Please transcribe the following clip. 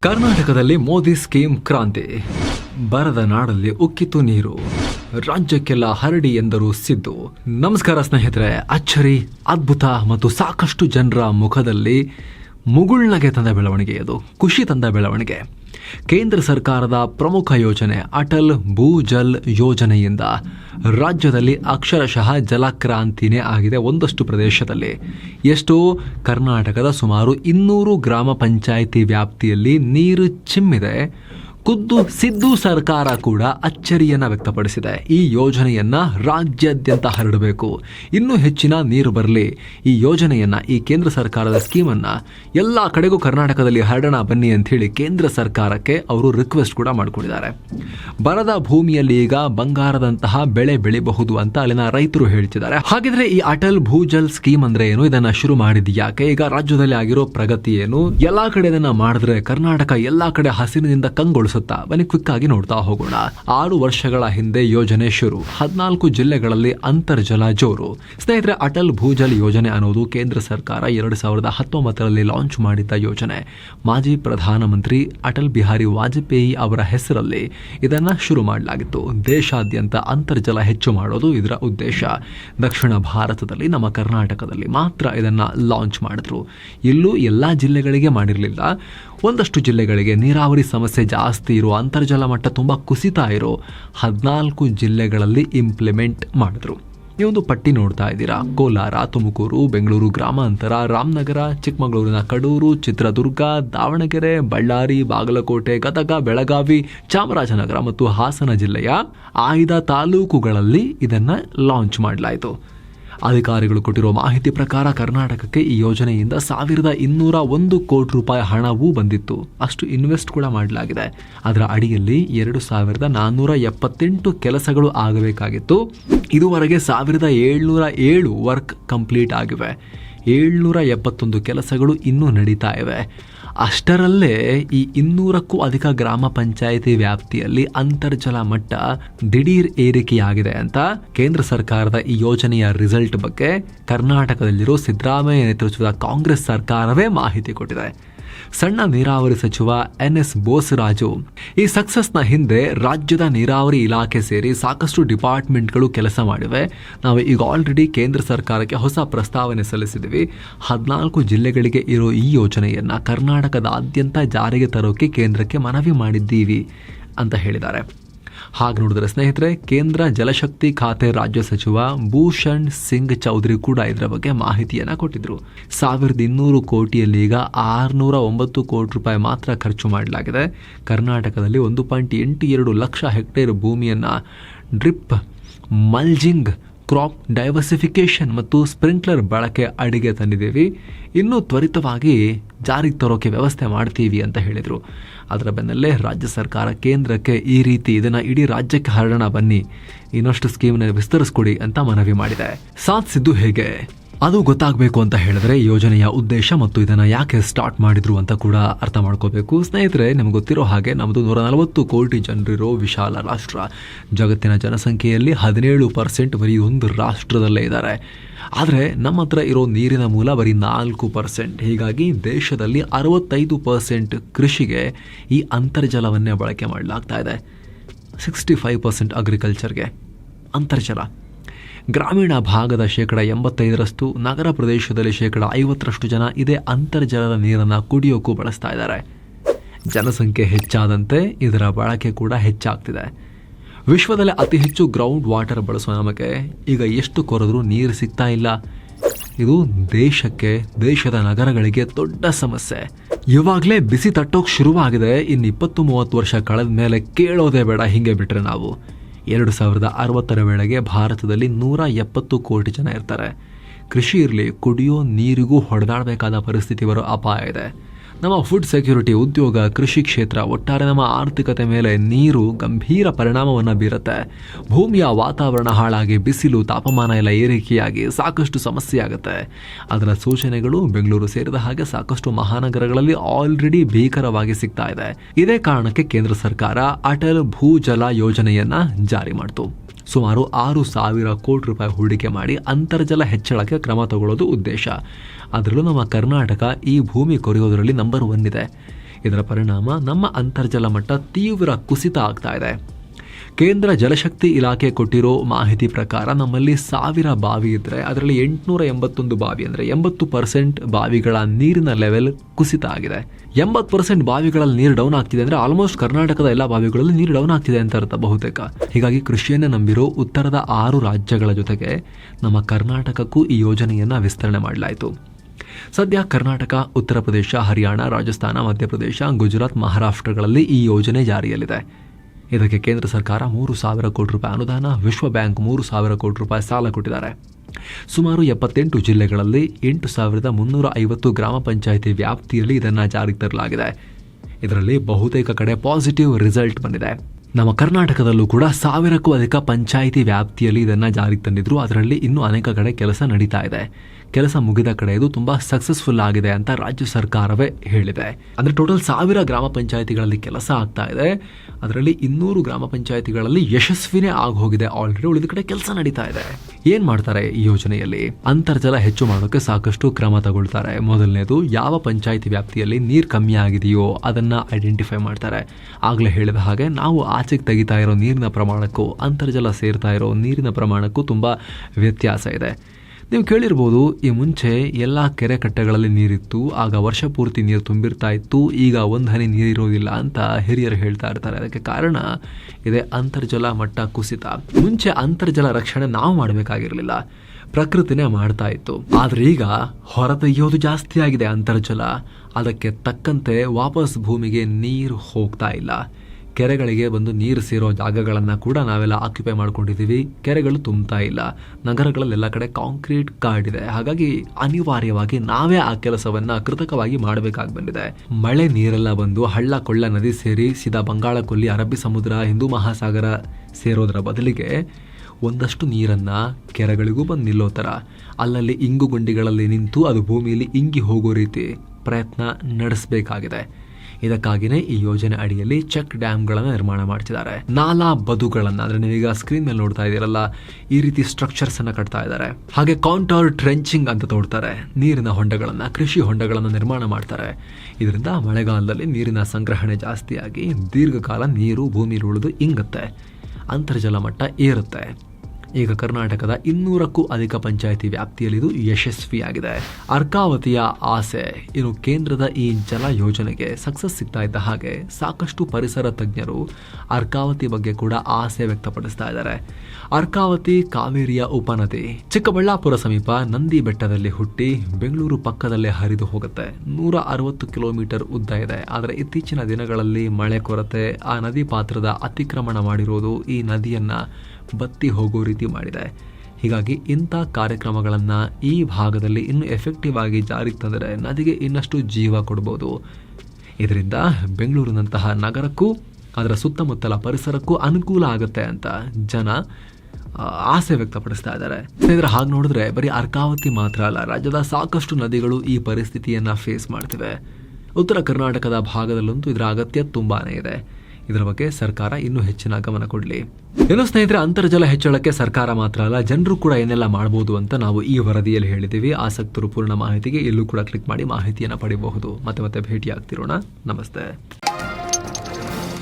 ಕರ್ನಾಟಕದಲ್ಲಿ ಮೋದಿ ಸ್ಕೀಮ್ ಕ್ರಾಂತಿ. ಬರದ ನಾಡಲ್ಲಿ ಉಕ್ಕಿತು ನೀರು. ರಾಜ್ಯಕ್ಕೆಲ್ಲ ಹರಡಿ ಎಂದರು ಸಿದ್ದು. ನಮಸ್ಕಾರ ಸ್ನೇಹಿತರೆ, ಅಚ್ಚರಿ, ಅದ್ಭುತ ಮತ್ತು ಸಾಕಷ್ಟು ಜನರ ಮುಖದಲ್ಲಿ ಮುಗುಳ್ನಗೆ ತಂದ ಬೆಳವಣಿಗೆ ಅದು ಖುಷಿ ತಂದ ಬೆಳವಣಿಗೆ. ಕೇಂದ್ರ ಸರ್ಕಾರದ ಪ್ರಮುಖ ಯೋಜನೆ ಅಟಲ್ ಭೂಜಲ್ ಯೋಜನೆಯಿಂದ ರಾಜ್ಯದಲ್ಲಿ ಅಕ್ಷರಶಃ ಜಲಕ್ರಾಂತಿನೇ ಆಗಿದೆ ಒಂದಷ್ಟು ಪ್ರದೇಶದಲ್ಲಿ. ಎಷ್ಟೋ ಕರ್ನಾಟಕದ ಸುಮಾರು ಇನ್ನೂರು ಗ್ರಾಮ ಪಂಚಾಯಿತಿ ವ್ಯಾಪ್ತಿಯಲ್ಲಿ ನೀರು ಚಿಮ್ಮಿದೆ. ಖುದ್ದು ಸಿದ್ದು ಸರ್ಕಾರ ಕೂಡ ಅಚ್ಚರಿಯನ್ನ ವ್ಯಕ್ತಪಡಿಸಿದೆ. ಈ ಯೋಜನೆಯನ್ನ ರಾಜ್ಯಾದ್ಯಂತ ಹರಡಬೇಕು. ಇನ್ನೂ ಹೆಚ್ಚಿನ ನೀರು ಬರಲಿ. ಈ ಯೋಜನೆಯನ್ನ ಈ ಕೇಂದ್ರ ಸರ್ಕಾರದ ಸ್ಕೀಮನ್ನ ಎಲ್ಲ ಕಡೆಗೂ ಕರ್ನಾಟಕದಲ್ಲಿ ಹರಡೋಣ ಬನ್ನಿ ಅಂತ ಹೇಳಿ ಕೇಂದ್ರ ಸರ್ಕಾರಕ್ಕೆ ಅವರು ರಿಕ್ವೆಸ್ಟ್ ಕೂಡ ಮಾಡಿಕೊಂಡಿದ್ದಾರೆ. ಬರದ ಭೂಮಿಯಲ್ಲಿ ಈಗ ಬಂಗಾರದಂತಹ ಬೆಳೆ ಬೆಳಿಬಹುದು ಅಂತ ಅಲ್ಲಿನ ರೈತರು ಹೇಳ್ತಿದ್ದಾರೆ. ಹಾಗಿದ್ರೆ ಈ ಅಟಲ್ ಭೂಜಲ್ ಸ್ಕೀಮ್ ಅಂದ್ರೆ ಏನು? ಇದನ್ನ ಶುರು ಮಾಡಿದ್ ಯಾಕೆ? ಈಗ ರಾಜ್ಯದಲ್ಲಿ ಆಗಿರೋ ಪ್ರಗತಿ ಏನು? ಎಲ್ಲಾ ಕಡೆ ಇದನ್ನ ಮಾಡಿದ್ರೆ ಕರ್ನಾಟಕ ಎಲ್ಲಾ ಕಡೆ ಹಸಿರಿನಿಂದ ಕಂಗೊಳಿಸುತ್ತಾ ಬನ್ನಿ ಕ್ವಿಕ್ ಆಗಿ ನೋಡ್ತಾ ಹೋಗೋಣ. ಆರು ವರ್ಷಗಳ ಹಿಂದೆ ಯೋಜನೆ ಶುರು. ಹದಿನಾಲ್ಕು ಜಿಲ್ಲೆಗಳಲ್ಲಿ ಅಂತರ್ಜಲ ಜೋರು. ಸ್ನೇಹಿತರೆ, ಅಟಲ್ ಭೂಜಲ್ ಯೋಜನೆ ಅನ್ನೋದು ಕೇಂದ್ರ ಸರ್ಕಾರ ಎರಡು ಸಾವಿರದ ಹತ್ತೊಂಬತ್ತರಲ್ಲಿ ಲಾಂಚ್ ಮಾಡಿದ್ದ ಯೋಜನೆ. ಮಾಜಿ ಪ್ರಧಾನಮಂತ್ರಿ ಅಟಲ್ ಬಿಹಾರಿ ವಾಜಪೇಯಿ ಅವರ ಹೆಸರಲ್ಲಿ ಇದನ್ನ ಶುರು ಮಾಡಲಾಗಿತ್ತು. ದೇಶಾದ್ಯಂತ ಅಂತರ್ಜಲ ಹೆಚ್ಚು ಮಾಡೋದು ಇದರ ಉದ್ದೇಶ. ದಕ್ಷಿಣ ಭಾರತದಲ್ಲಿ ನಮ್ಮ ಕರ್ನಾಟಕದಲ್ಲಿ ಮಾತ್ರ ಇದನ್ನ ಲಾಂಚ್ ಮಾಡಿದ್ರು. ಇಲ್ಲೂ ಎಲ್ಲಾ ಜಿಲ್ಲೆಗಳಿಗೆ ಮಾಡಿರಲಿಲ್ಲ. ಒಂದಷ್ಟು ಜಿಲ್ಲೆಗಳಿಗೆ ನೀರಾವರಿ ಸಮಸ್ಯೆ ಜಾಸ್ತಿ ಇರೋ ಅಂತರ್ಜಲ ಮಟ್ಟ ತುಂಬ ಕುಸಿತಾ ಇರೋ ಹದಿನಾಲ್ಕು ಜಿಲ್ಲೆಗಳಲ್ಲಿ ಇಂಪ್ಲಿಮೆಂಟ್ ಮಾಡಿದ್ರು. ಈ ಒಂದು ಪಟ್ಟಿ ನೋಡ್ತಾ ಇದ್ದೀರಾ? ಕೋಲಾರ, ತುಮಕೂರು, ಬೆಂಗಳೂರು ಗ್ರಾಮಾಂತರ, ರಾಮನಗರ, ಚಿಕ್ಕಮಗಳೂರಿನ ಕಡೂರು, ಚಿತ್ರದುರ್ಗ, ದಾವಣಗೆರೆ, ಬಳ್ಳಾರಿ, ಬಾಗಲಕೋಟೆ, ಗದಗ, ಬೆಳಗಾವಿ, ಚಾಮರಾಜನಗರ ಮತ್ತು ಹಾಸನ ಜಿಲ್ಲೆಯ ಆಯ್ದ ತಾಲೂಕುಗಳಲ್ಲಿ ಇದನ್ನು ಲಾಂಚ್ ಮಾಡಲಾಯಿತು. ಅಧಿಕಾರಿಗಳು ಕೊಟ್ಟಿರುವ ಮಾಹಿತಿ ಪ್ರಕಾರ ಕರ್ನಾಟಕಕ್ಕೆ ಈ ಯೋಜನೆಯಿಂದ ಸಾವಿರದ ಇನ್ನೂರ ಒಂದು ಕೋಟಿ ರೂಪಾಯಿ ಹಣವೂ ಬಂದಿತ್ತು. ಅಷ್ಟು ಇನ್ವೆಸ್ಟ್ ಕೂಡ ಮಾಡಲಾಗಿದೆ. ಅದರ ಅಡಿಯಲ್ಲಿ ಎರಡು ಸಾವಿರದ ನಾನ್ನೂರ ಎಪ್ಪತ್ತೆಂಟು ಕೆಲಸಗಳು ಆಗಬೇಕಾಗಿತ್ತು. ಇದುವರೆಗೆ ಸಾವಿರದ ಏಳ್ನೂರ ಏಳು ವರ್ಕ್ ಕಂಪ್ಲೀಟ್ ಆಗಿವೆ. ಏಳ್ನೂರ ಎಪ್ಪತ್ತೊಂದು ಕೆಲಸಗಳು ಇನ್ನೂ ನಡೀತಾ ಇವೆ. ಅಷ್ಟರಲ್ಲೇ ಈ ಇನ್ನೂರಕ್ಕೂ ಅಧಿಕ ಗ್ರಾಮ ಪಂಚಾಯಿತಿ ವ್ಯಾಪ್ತಿಯಲ್ಲಿ ಅಂತರ್ಜಲ ಮಟ್ಟ ದಿಢೀರ್ ಏರಿಕೆಯಾಗಿದೆ ಅಂತ ಕೇಂದ್ರ ಸರ್ಕಾರದ ಈ ಯೋಜನೆಯ ರಿಸಲ್ಟ್ ಬಗ್ಗೆ ಕರ್ನಾಟಕದಲ್ಲಿರೋ ಸಿದ್ದರಾಮಯ್ಯ ನೇತೃತ್ವದ ಕಾಂಗ್ರೆಸ್ ಸರ್ಕಾರವೇ ಮಾಹಿತಿ ಕೊಟ್ಟಿದೆ. ಸಣ್ಣ ನೀರಾವರಿ ಸಚಿವ ಎನ್ ಎಸ್ ಬೋಸರಾಜು. ಈ ಸಕ್ಸಸ್ನ ಹಿಂದೆ ರಾಜ್ಯದ ನೀರಾವರಿ ಇಲಾಖೆ ಸೇರಿ ಸಾಕಷ್ಟು ಡಿಪಾರ್ಟ್ಮೆಂಟ್ಗಳು ಕೆಲಸ ಮಾಡಿವೆ. ನಾವು ಈಗ ಆಲ್ರೆಡಿ ಕೇಂದ್ರ ಸರ್ಕಾರಕ್ಕೆ ಹೊಸ ಪ್ರಸ್ತಾವನೆ ಸಲ್ಲಿಸಿದ್ವಿ. ಹದಿನಾಲ್ಕು ಜಿಲ್ಲೆಗಳಿಗೆ ಇರೋ ಈ ಯೋಜನೆಯನ್ನ ಕರ್ನಾಟಕದಾದ್ಯಂತ ಜಾರಿಗೆ ತರೋಕೆ ಕೇಂದ್ರಕ್ಕೆ ಮನವಿ ಮಾಡಿದ್ದೀವಿ ಅಂತ ಹೇಳಿದ್ದಾರೆ. ಹಾಗೆ ನೋಡಿದ್ರೆ ಸ್ನೇಹಿತರೆ, ಕೇಂದ್ರ ಜಲಶಕ್ತಿ ಖಾತೆ ರಾಜ್ಯ ಸಚಿವ ಭೂಷಣ್ ಸಿಂಗ್ ಚೌಧರಿ ಕೂಡ ಇದರ ಬಗ್ಗೆ ಮಾಹಿತಿಯನ್ನ ಕೊಟ್ಟಿದ್ರು. ಸಾವಿರದ ಇನ್ನೂರು ಕೋಟಿಯಲ್ಲಿ ಈಗ ಆರುನೂರ ಒಂಬತ್ತು ಕೋಟಿ ರೂಪಾಯಿ ಮಾತ್ರ ಖರ್ಚು ಮಾಡಲಾಗಿದೆ. ಕರ್ನಾಟಕದಲ್ಲಿ ಒಂದು ಪಾಯಿಂಟ್ ಎಂಟು ಎರಡು ಲಕ್ಷ ಹೆಕ್ಟೇರ್ ಭೂಮಿಯನ್ನ ಡ್ರಿಪ್ ಮಲ್ಜಿಂಗ್ ಕ್ರಾಪ್ ಡೈವರ್ಸಿಫಿಕೇಶನ್ ಮತ್ತು ಸ್ಪ್ರಿಂಕ್ಲರ್ ಬಳಕೆ ಅಡಿಗೆ ತಂದಿದ್ದೀವಿ. ಇನ್ನೂ ತ್ವರಿತವಾಗಿ ಜಾರಿಗೆ ತರೋಕೆ ವ್ಯವಸ್ಥೆ ಮಾಡ್ತೀವಿ ಅಂತ ಹೇಳಿದರು. ಅದರ ಬೆನ್ನಲ್ಲೇ ರಾಜ್ಯ ಸರ್ಕಾರ ಕೇಂದ್ರಕ್ಕೆ ಈ ರೀತಿ ಇದನ್ನು ಇಡೀ ರಾಜ್ಯಕ್ಕೆ ಹರಡೋಣ ಬನ್ನಿ. ಇನ್ನಷ್ಟು ಸ್ಕೀಮ್ನ ವಿಸ್ತರಿಸ್ಕೊಡಿ ಅಂತ ಮನವಿ ಮಾಡಿದೆ. ಸಾಧಿಸಿದ್ದು ಹೇಗೆ? ಅದು ಗೊತ್ತಾಗಬೇಕು ಅಂತ ಹೇಳಿದ್ರೆ ಯೋಜನೆಯ ಉದ್ದೇಶ ಮತ್ತು ಇದನ್ನು ಯಾಕೆ ಸ್ಟಾರ್ಟ್ ಮಾಡಿದ್ರು ಅಂತ ಕೂಡ ಅರ್ಥ ಮಾಡ್ಕೋಬೇಕು. ಸ್ನೇಹಿತರೆ, ನಿಮ್ಗೆ ಗೊತ್ತಿರೋ ಹಾಗೆ ನಮ್ಮದು ನೂರ ನಲವತ್ತು ಕೋಟಿ ಜನರಿರೋ ವಿಶಾಲ ರಾಷ್ಟ್ರ. ಜಗತ್ತಿನ ಜನಸಂಖ್ಯೆಯಲ್ಲಿ ಹದಿನೇಳು ಪರ್ಸೆಂಟ್ ಬರೀ ಒಂದು ರಾಷ್ಟ್ರದಲ್ಲೇ ಇದ್ದಾರೆ. ಆದರೆ ನಮ್ಮ ಹತ್ರ ಇರೋ ನೀರಿನ ಮೂಲ ಬರೀ ನಾಲ್ಕು ಪರ್ಸೆಂಟ್ ಹೀಗಾಗಿ ದೇಶದಲ್ಲಿ ಅರವತ್ತೈದು ಪರ್ಸೆಂಟ್ ಕೃಷಿಗೆ ಈ ಅಂತರ್ಜಲವನ್ನೇ ಬಳಕೆ ಮಾಡಲಾಗ್ತಾ ಇದೆ. ಸಿಕ್ಸ್ಟಿ ಫೈವ್ ಪರ್ಸೆಂಟ್ ಅಗ್ರಿಕಲ್ಚರ್ಗೆ ಅಂತರ್ಜಲ. ಗ್ರಾಮೀಣ ಭಾಗದ ಶೇಕಡ ಎಂಬತ್ತೈದರಷ್ಟು, ನಗರ ಪ್ರದೇಶದಲ್ಲಿ ಶೇಕಡ ಐವತ್ತರಷ್ಟು ಜನ ಇದೇ ಅಂತರ್ಜಲದ ನೀರನ್ನು ಕುಡಿಯೋಕ್ಕೂ ಬಳಸ್ತಾ ಇದ್ದಾರೆ. ಜನಸಂಖ್ಯೆ ಹೆಚ್ಚಾದಂತೆ ಇದರ ಬಳಕೆ ಕೂಡ ಹೆಚ್ಚಾಗ್ತಿದೆ. ವಿಶ್ವದಲ್ಲಿ ಅತಿ ಹೆಚ್ಚು ಗ್ರೌಂಡ್ ವಾಟರ್ ಬಳಸುವ ನಮಗೆ ಈಗ ಎಷ್ಟು ಕೊರೆದರೂ ನೀರು ಸಿಗ್ತಾ ಇಲ್ಲ. ಇದು ದೇಶಕ್ಕೆ, ದೇಶದ ನಗರಗಳಿಗೆ ದೊಡ್ಡ ಸಮಸ್ಯೆ. ಇವಾಗಲೇ ಬಿಸಿ ತಟ್ಟೋಕ್ ಶುರುವಾಗಿದೆ. ಇನ್ನು ಇಪ್ಪತ್ತು ಮೂವತ್ತು ವರ್ಷ ಕಳೆದ ಮೇಲೆ ಕೇಳೋದೇ ಬೇಡ, ಹಿಂಗೆ ಬಿಟ್ಟರೆ ನಾವು. ಎರಡು ಸಾವಿರದ ಅರವತ್ತರ ವೇಳೆಗೆ ಭಾರತದಲ್ಲಿ ನೂರ ಎಪ್ಪತ್ತು ಕೋಟಿ ಜನ ಇರ್ತಾರೆ. ಕೃಷಿ ಇರಲಿ, ಕುಡಿಯೋ ನೀರಿಗೂ ಹೊಡೆದಾಡಬೇಕಾದ ಪರಿಸ್ಥಿತಿ ಬರೋ ಅಪಾಯ ಇದೆ. ನಮ್ಮ ಫುಡ್ ಸೆಕ್ಯೂರಿಟಿ ಉದ್ಯೋಗ, ಕೃಷಿ ಕ್ಷೇತ್ರ, ಒಟ್ಟಾರೆ ನಮ್ಮ ಆರ್ಥಿಕತೆ ಮೇಲೆ ನೀರು ಗಂಭೀರ ಪರಿಣಾಮವನ್ನು ಬೀರುತ್ತೆ. ಭೂಮಿಯ ವಾತಾವರಣ ಹಾಳಾಗಿ, ಬಿಸಿಲು, ತಾಪಮಾನ ಎಲ್ಲ ಏರಿಕೆಯಾಗಿ ಸಾಕಷ್ಟು ಸಮಸ್ಯೆ ಆಗುತ್ತೆ. ಅದರ ಸೂಚನೆಗಳು ಬೆಂಗಳೂರು ಸೇರಿದ ಹಾಗೆ ಸಾಕಷ್ಟು ಮಹಾನಗರಗಳಲ್ಲಿ ಆಲ್ರೆಡಿ ಭೀಕರವಾಗಿ ಸಿಗ್ತಾ ಇದೆ. ಇದೇ ಕಾರಣಕ್ಕೆ ಕೇಂದ್ರ ಸರ್ಕಾರ ಅಟಲ್ ಭೂಜಲ ಯೋಜನೆಯನ್ನ ಜಾರಿ ಮಾಡಿತು. ಸುಮಾರು ಆರು ಸಾವಿರ ಕೋಟಿ ರೂಪಾಯಿ ಹೂಡಿಕೆ ಮಾಡಿ ಅಂತರ್ಜಲ ಹೆಚ್ಚಳಕ್ಕೆ ಕ್ರಮ ತಗೊಳ್ಳೋದು ಉದ್ದೇಶ. ಅದರಲ್ಲೂ ನಮ್ಮ ಕರ್ನಾಟಕ ಈ ಭೂಮಿ ಕೊರೆಯೋದರಲ್ಲಿ ನಂಬರ್ ಒನ್ ಇದೆ. ಇದರ ಪರಿಣಾಮ ನಮ್ಮ ಅಂತರ್ಜಲ ಮಟ್ಟ ತೀವ್ರ ಕುಸಿತ ಆಗ್ತಾ ಇದೆ. ಕೇಂದ್ರ ಜಲಶಕ್ತಿ ಇಲಾಖೆ ಕೊಟ್ಟಿರೋ ಮಾಹಿತಿ ಪ್ರಕಾರ ನಮ್ಮಲ್ಲಿ ಸಾವಿರ ಬಾವಿ ಇದ್ದರೆ ಅದರಲ್ಲಿ ಎಂಟುನೂರ ಎಂಬತ್ತೊಂದು ಬಾವಿ ಅಂದರೆ ಎಂಬತ್ತು ಪರ್ಸೆಂಟ್ ಬಾವಿಗಳ ನೀರಿನ ಲೆವೆಲ್ ಕುಸಿತ ಆಗಿದೆ. ಎಂಬತ್ತು ಪರ್ಸೆಂಟ್ ಬಾವಿಗಳಲ್ಲಿ ನೀರು ಡೌನ್ ಆಗ್ತಿದೆ ಅಂದರೆ ಆಲ್ಮೋಸ್ಟ್ ಕರ್ನಾಟಕದ ಎಲ್ಲ ಬಾವಿಗಳಲ್ಲಿ ನೀರು ಡೌನ್ ಆಗ್ತಿದೆ ಅಂತ ಅರ್ಥ ಬಹುತೇಕ. ಹೀಗಾಗಿ ಕೃಷಿಯನ್ನೇ ನಂಬಿರೋ ಉತ್ತರದ ಆರು ರಾಜ್ಯಗಳ ಜೊತೆಗೆ ನಮ್ಮ ಕರ್ನಾಟಕಕ್ಕೂ ಈ ಯೋಜನೆಯನ್ನು ವಿಸ್ತರಣೆ ಮಾಡಲಾಯಿತು. ಸದ್ಯ ಕರ್ನಾಟಕ, ಉತ್ತರ ಪ್ರದೇಶ, ಹರಿಯಾಣ, ರಾಜಸ್ಥಾನ, ಮಧ್ಯಪ್ರದೇಶ, ಗುಜರಾತ್, ಮಹಾರಾಷ್ಟ್ರಗಳಲ್ಲಿ ಈ ಯೋಜನೆ ಜಾರಿಯಲ್ಲಿದೆ. ಇದಕ್ಕೆ ಕೇಂದ್ರ ಸರ್ಕಾರ ಮೂರು ಸಾವಿರ ಕೋಟಿ ರೂಪಾಯಿ ಅನುದಾನ, ವಿಶ್ವ ಬ್ಯಾಂಕ್ ಮೂರು ಸಾವಿರ ಕೋಟಿ ರೂಪಾಯಿ ಸಾಲ ಕೊಟ್ಟಿದ್ದಾರೆ. ಸುಮಾರು ಎಪ್ಪತ್ತೆಂಟು ಜಿಲ್ಲೆಗಳಲ್ಲಿ ಎಂಟು ಸಾವಿರದ ಮುನ್ನೂರ ಐವತ್ತು ಗ್ರಾಮ ಪಂಚಾಯಿತಿ ವ್ಯಾಪ್ತಿಯಲ್ಲಿ ಇದನ್ನು ಜಾರಿಗೆ ತರಲಾಗಿದೆ. ಇದರಲ್ಲಿ ಬಹುತೇಕ ಕಡೆ ಪಾಸಿಟಿವ್ ರಿಸಲ್ಟ್ ಬಂದಿದೆ. ನಮ್ಮ ಕರ್ನಾಟಕದಲ್ಲೂ ಕೂಡ ಸಾವಿರಕ್ಕೂ ಅಧಿಕ ಪಂಚಾಯಿತಿ ವ್ಯಾಪ್ತಿಯಲ್ಲಿ ಇದನ್ನು ಜಾರಿಗೆ ತಂದಿದ್ರು. ಅದರಲ್ಲಿ ಇನ್ನೂ ಅನೇಕ ಕಡೆ ಕೆಲಸ ನಡೀತಾ ಇದೆ. ಕೆಲಸ ಮುಗಿದ ಕಡೆ ಇದು ತುಂಬಾ ಸಕ್ಸಸ್ಫುಲ್ ಆಗಿದೆ ಅಂತ ರಾಜ್ಯ ಸರ್ಕಾರವೇ ಹೇಳಿದೆ. ಅಂದ್ರೆ ಟೋಟಲ್ ಸಾವಿರ ಗ್ರಾಮ ಪಂಚಾಯಿತಿಗಳಲ್ಲಿ ಕೆಲಸ ಆಗ್ತಾ ಇದೆ. ಅದರಲ್ಲಿ ಇನ್ನೂರು ಗ್ರಾಮ ಪಂಚಾಯಿತಿಗಳಲ್ಲಿ ಯಶಸ್ವಿನೇ ಆಗೋಗಿದೆ ಆಲ್ರೆಡಿ ಉಳಿದ ಕಡೆ ಕೆಲಸ ನಡೀತಾ ಇದೆ. ಏನ್ ಮಾಡ್ತಾರೆ ಈ ಯೋಜನೆಯಲ್ಲಿ? ಅಂತರ್ಜಲ ಹೆಚ್ಚು ಮಾಡೋಕೆ ಸಾಕಷ್ಟು ಕ್ರಮ ತಗೊಳ್ತಾರೆ. ಮೊದಲನೇದು, ಯಾವ ಪಂಚಾಯಿತಿ ವ್ಯಾಪ್ತಿಯಲ್ಲಿ ನೀರು ಕಮ್ಮಿ ಆಗಿದೆಯೋ ಅದನ್ನ ಐಡೆಂಟಿಫೈ ಮಾಡ್ತಾರೆ. ಆಗ್ಲೇ ಹೇಳಿದ ಹಾಗೆ, ನಾವು ಆಚೆಗೆ ತೆಗಿತಾ ಇರೋ ನೀರಿನ ಪ್ರಮಾಣಕ್ಕೂ, ಅಂತರ್ಜಲ ಸೇರ್ತಾ ಇರೋ ನೀರಿನ ಪ್ರಮಾಣಕ್ಕೂ ತುಂಬಾ ವ್ಯತ್ಯಾಸ ಇದೆ. ನೀವು ಕೇಳಿರ್ಬೋದು, ಈ ಮುಂಚೆ ಎಲ್ಲ ಕೆರೆ ಕಟ್ಟೆಗಳಲ್ಲಿ ನೀರಿತ್ತು, ಆಗ ವರ್ಷ ಪೂರ್ತಿ ನೀರು ತುಂಬಿರ್ತಾ ಇತ್ತು, ಈಗ ಒಂದು ಹನಿ ನೀರಿರೋದಿಲ್ಲ ಅಂತ ಹಿರಿಯರು ಹೇಳ್ತಾ ಇರ್ತಾರೆ. ಅದಕ್ಕೆ ಕಾರಣ ಇದೆ ಅಂತರ್ಜಲ ಮಟ್ಟ ಕುಸಿತ. ಮುಂಚೆ ಅಂತರ್ಜಲ ರಕ್ಷಣೆ ನಾವು ಮಾಡಬೇಕಾಗಿರಲಿಲ್ಲ. ಪ್ರಕೃತಿನೇ ಮಾಡ್ತಾ ಇತ್ತು. ಆದರೆ ಈಗ ಹೊರತೆಗೆಯೋದು ಜಾಸ್ತಿ ಆಗಿದೆ ಅಂತರ್ಜಲ. ಅದಕ್ಕೆ ತಕ್ಕಂತೆ ವಾಪಸ್ ಭೂಮಿಗೆ ನೀರು ಹೋಗ್ತಾ ಇಲ್ಲ. ಕೆರೆಗಳಿಗೆ ಬಂದು ನೀರು ಸೇರೋ ಜಾಗಗಳನ್ನು ಕೂಡ ನಾವೆಲ್ಲ ಆಕ್ಯುಪೈ ಮಾಡ್ಕೊಂಡಿದ್ದೀವಿ. ಕೆರೆಗಳು ತುಂಬ್ತಾ ಇಲ್ಲ. ನಗರಗಳಲ್ಲೆಲ್ಲ ಕಡೆ ಕಾಂಕ್ರೀಟ್ ಕಾಡಿದೆ ಹಾಗಾಗಿ ಅನಿವಾರ್ಯವಾಗಿ ನಾವೇ ಆ ಕೆಲಸವನ್ನು ಕೃತಕವಾಗಿ ಮಾಡಬೇಕಾಗಿ ಬಂದಿದೆ. ಮಳೆ ನೀರೆಲ್ಲ ಬಂದು ಹಳ್ಳ ಕೊಳ್ಳ ನದಿ ಸೇರಿ ಸೀದಾ ಬಂಗಾಳ ಕೊಲ್ಲಿ ಅರಬ್ಬಿ ಸಮುದ್ರ, ಹಿಂದೂ ಮಹಾಸಾಗರ ಸೇರೋದರ ಬದಲಿಗೆ ಒಂದಷ್ಟು ನೀರನ್ನು ಕೆರೆಗಳಿಗೂ ಬಂದು ನಿಲ್ಲೋ ಥರ. ಅಲ್ಲಲ್ಲಿ ಇಂಗು ಗುಂಡಿಗಳಲ್ಲಿ ನಿಂತು ಅದು ಭೂಮಿಯಲ್ಲಿ ಇಂಗಿ ಹೋಗೋ ರೀತಿ ಪ್ರಯತ್ನ ನಡೆಸಬೇಕಾಗಿದೆ. ಇದಕ್ಕಾಗಿನೇ ಈ ಯೋಜನೆ ಅಡಿಯಲ್ಲಿ ಚೆಕ್ ಡ್ಯಾಮ್ಗಳನ್ನು ನಿರ್ಮಾಣ ಮಾಡ್ತಿದ್ದಾರೆ. ನಾಲಾ ಬದುಗಳನ್ನು, ಅಂದ್ರೆ ನೀವೀಗ ಸ್ಕ್ರೀನ್ ಮೇಲೆ ನೋಡ್ತಾ ಇದ್ದೀರಲ್ಲ, ಈ ರೀತಿ ಸ್ಟ್ರಕ್ಚರ್ಸ್ ಅನ್ನ ಕಟ್ತಾ ಇದ್ದಾರೆ. ಹಾಗೆ ಕೌಂಟರ್ ಟ್ರೆಂಚಿಂಗ್ ಅಂತ ತೋಡ್ತಾರೆ. ನೀರಿನ ಹೊಂಡಗಳನ್ನು, ಕೃಷಿ ಹೊಂಡಗಳನ್ನು ನಿರ್ಮಾಣ ಮಾಡ್ತಾರೆ. ಇದರಿಂದ ಮಳೆಗಾಲದಲ್ಲಿ ನೀರಿನ ಸಂಗ್ರಹಣೆ ಜಾಸ್ತಿಯಾಗಿ ದೀರ್ಘಕಾಲ ನೀರು ಭೂಮಿಲಿ ಉಳಿದು ಇಂಗುತ್ತೆ. ಅಂತರ್ಜಲ ಮಟ್ಟ ಏರುತ್ತೆ. ಈಗ ಕರ್ನಾಟಕದ ಇನ್ನೂರಕ್ಕೂ ಅಧಿಕ ಪಂಚಾಯಿತಿ ವ್ಯಾಪ್ತಿಯಲ್ಲಿ ಇದು ಯಶಸ್ವಿಯಾಗಿದೆ. ಅರ್ಕಾವತಿಯ ಆಸೆ, ಇನ್ನು ಕೇಂದ್ರದ ಈ ಜಲ ಯೋಜನೆಗೆ ಸಕ್ಸಸ್ ಸಿಗ್ತಾ ಇದ್ದ ಹಾಗೆ ಸಾಕಷ್ಟು ಪರಿಸರ ತಜ್ಞರು ಅರ್ಕಾವತಿ ಬಗ್ಗೆ ಕೂಡ ಆಸೆ ವ್ಯಕ್ತಪಡಿಸ್ತಾ ಇದ್ದಾರೆ. ಅರ್ಕಾವತಿ ಕಾವೇರಿಯ ಉಪನದಿ, ಚಿಕ್ಕಬಳ್ಳಾಪುರ ಸಮೀಪ ನಂದಿ ಬೆಟ್ಟದಲ್ಲಿ ಹುಟ್ಟಿ ಬೆಂಗಳೂರು ಪಕ್ಕದಲ್ಲೇ ಹರಿದು ಹೋಗುತ್ತೆ. ನೂರ ಅರವತ್ತು ಕಿಲೋಮೀಟರ್ ಉದ್ದ ಇದೆ. ಆದರೆ ಇತ್ತೀಚಿನ ದಿನಗಳಲ್ಲಿ ಮಳೆ ಕೊರತೆ, ಆ ನದಿ ಪಾತ್ರದ ಅತಿಕ್ರಮಣ ಮಾಡಿರುವುದು ಈ ನದಿಯನ್ನ ಬತ್ತಿ ಹೋಗೋ ರೀತಿ ಮಾಡಿದೆ. ಹೀಗಾಗಿ ಇಂಥ ಕಾರ್ಯಕ್ರಮಗಳನ್ನು ಈ ಭಾಗದಲ್ಲಿ ಇನ್ನೂ ಎಫೆಕ್ಟಿವ್ ಆಗಿ ಜಾರಿಗೆ ತಂದರೆ ನದಿಗೆ ಇನ್ನಷ್ಟು ಜೀವ ಕೊಡ್ಬೋದು. ಇದರಿಂದ ಬೆಂಗಳೂರಿನಂತಹ ನಗರಕ್ಕೂ, ಅದರ ಸುತ್ತಮುತ್ತಲ ಪರಿಸರಕ್ಕೂ ಅನುಕೂಲ ಆಗುತ್ತೆ ಅಂತ ಜನ ಆಸೆ ವ್ಯಕ್ತಪಡಿಸ್ತಾ ಇದ್ದಾರೆ. ಸ್ನೇಹಿತರೆ, ಹಾಗೆ ನೋಡಿದ್ರೆ ಬರೀ ಅರ್ಕಾವತಿ ಮಾತ್ರ ಅಲ್ಲ, ರಾಜ್ಯದ ಸಾಕಷ್ಟು ನದಿಗಳು ಈ ಪರಿಸ್ಥಿತಿಯನ್ನು ಫೇಸ್ ಮಾಡ್ತಿವೆ. ಉತ್ತರ ಕರ್ನಾಟಕದ ಭಾಗದಲ್ಲಂತೂ ಇದರ ಅಗತ್ಯ ತುಂಬಾ ಇದೆ. ಇದರ ಬಗ್ಗೆ ಸರ್ಕಾರ ಇನ್ನೂ ಹೆಚ್ಚಿನ ಗಮನ ಕೊಡಲಿ. ಇನ್ನು ಸ್ನೇಹಿತರೆ, ಅಂತರ್ಜಲ ಹೆಚ್ಚಳಕ್ಕೆ ಸರ್ಕಾರ ಮಾತ್ರ ಅಲ್ಲ, ಜನರು ಕೂಡ ಏನೆಲ್ಲ ಮಾಡಬಹುದು ಅಂತ ನಾವು ಈ ವರದಿಯಲ್ಲಿ ಹೇಳಿದ್ದೀವಿ. ಆಸಕ್ತರು ಪೂರ್ಣ ಮಾಹಿತಿಗೆ ಇಲ್ಲೂ ಕೂಡ ಕ್ಲಿಕ್ ಮಾಡಿ ಮಾಹಿತಿಯನ್ನು ಪಡೆಯಬಹುದು. ಮತ್ತೆ ಮತ್ತೆ ಭೇಟಿಯಾಗ್ತಿರೋಣ. ನಮಸ್ತೆ.